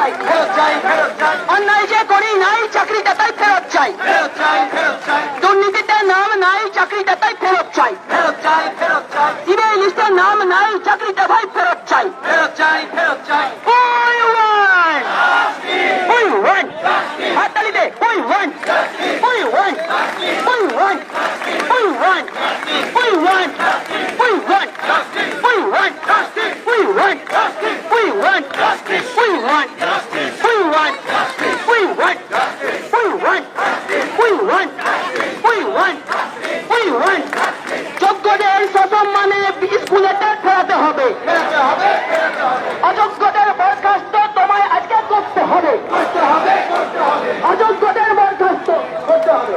চাই। ফেরত চাই অন্যায় যে করি নাই চাকরিটা তাই ফেরত চাই। দুর্নীতিতে নাম নাই চাকরিটা তাই ফেরত চাই। ফেরত চাই ফেরত চাই। ইমেল নাম নাই চাকরিটা ভাই ফেরত চাই। ফেরত চাই ফেরত চাই। want justice. We want justice. We want justice. We want justice. We want justice. We want justice. We want justice. যোগ্যদের সসম্মানে স্কুলেতে ফেরাতে হবে অযোগ্যদের বরখাস্ত তোমায় আজকে করতে হবে অযোগ্যদের বরখাস্ত করতে হবে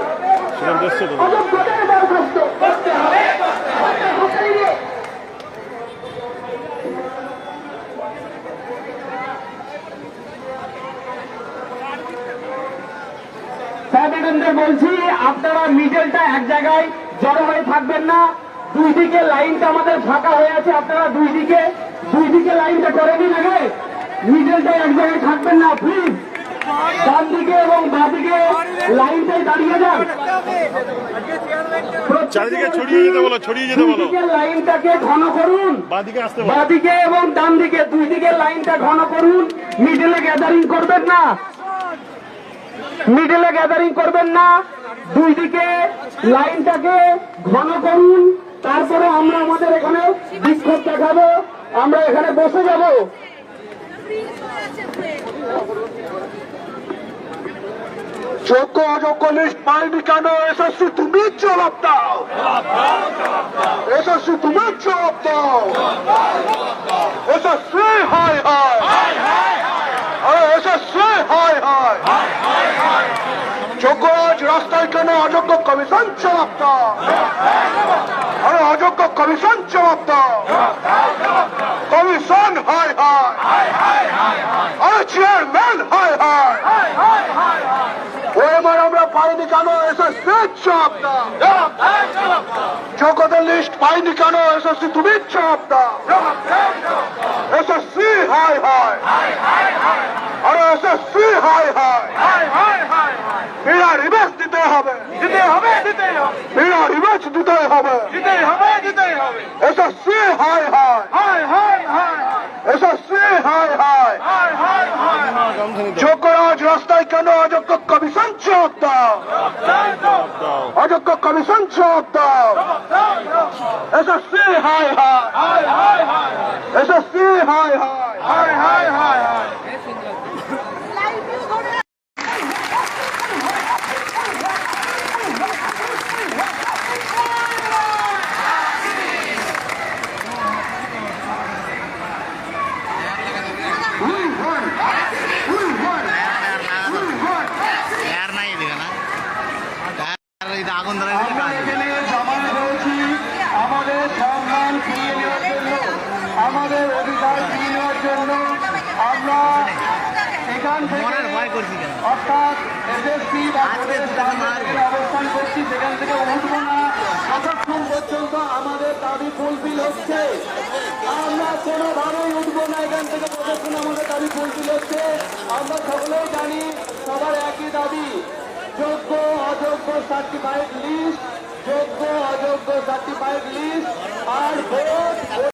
স্যার বলছি আপনারা মিডলটা এক জায়গায় জড়ো হয়ে থাকবেন না। দুই দিকে লাইনটা আমাদের ফাঁকা হয়ে আছে আপনারা দুই দিকে দুই দিকে লাইনটা করে দিন আগে। মিডলটা এক জায়গায় থাকবেন না প্লিজ ডান দিকে এবং বাঁ দিকে লাইনটাই দাঁড়িয়ে যান। চারিদিকে ছড়িয়ে যেতে বলো ছড়িয়ে যেতে বলো। লাইনটাকে ঘন করুন। বাদিকে আসতে বাঁদিকে এবং ডান দিকে দুই দিকে লাইনটা ঘন করুন। মিডলে গ্যাদারিং করবেন না। মিডলে গ্যাদারিং করবেন না। দুই দিকে লাইনটাকে ঘন করুন। তারপরে আমরা আমাদের এখানে বিক্ষোভ দেখাবো। আমরা এখানে বসে যাব। যোগ্য অযোগ্য লিস্ট পাইনি কেন এসএসসি, তুমি জবাব দাও। এসএসসি, তুমি জবাব দাও এসএসসি হাই হাই আরে এসএসসি হাই হাই যোগ্য আজ রাস্তায় কেন অযোগ্য কমিশন দাও আরে অযোগ্য কমিশন দাও কমিশন হাই হাই আরে চেয়ারম্যান হাই হাই ওএমআর আমরা পাইনি কেন? এসএসসি দাও যোগ্যতার লিস্ট পাইনি কেন? এসএসসি তুমি দাও এসএসসি হাই হাই আরে এসএসসি হাই হাই বিনা রিবেস দিতে হবে দিতে হবে দিতে হবে। বিনা রিবেস দিতে হবে। দিতে হবে দিতে হবে। এসএসসি হাই হাই। হাই হাই হাই। এসএসসি হাই হাই। হাই হাই হাই। যোগ্যরাজ রাস্তায় কেন অযোগ্য কমিশন চাপ দাও? অযোগ্য কমিশন চাপ দাও। এসএসসি হাই হাই। এসএসসি হাই হাই। হাই হাই। হাই টায়ার এখানে আমাদের সম্মান ফিরিয়ে নেওয়ার জন্য আমাদের অধিকার ফিরিয়ে নেওয়ার জন্য। আমরা এখান থেকে অর্থাৎ এসএসসি বা। অবস্থান করছি সেখান থেকে উঠবো না। যতক্ষণ পর্যন্ত আমাদের দাবি ফুলফিল হচ্ছে। আমরা কোনোভাবেই উঠবো না এখান থেকে যতক্ষণ আমাদের দাবি ফুলফিল হচ্ছে। আমরা সকলেই জানি সবার একই দাবি যোগ্য অযোগ্য সার্টিফাইড লিস্ট যোগ্য অযোগ্য সার্টিফাইড লিস্ট আর ভোট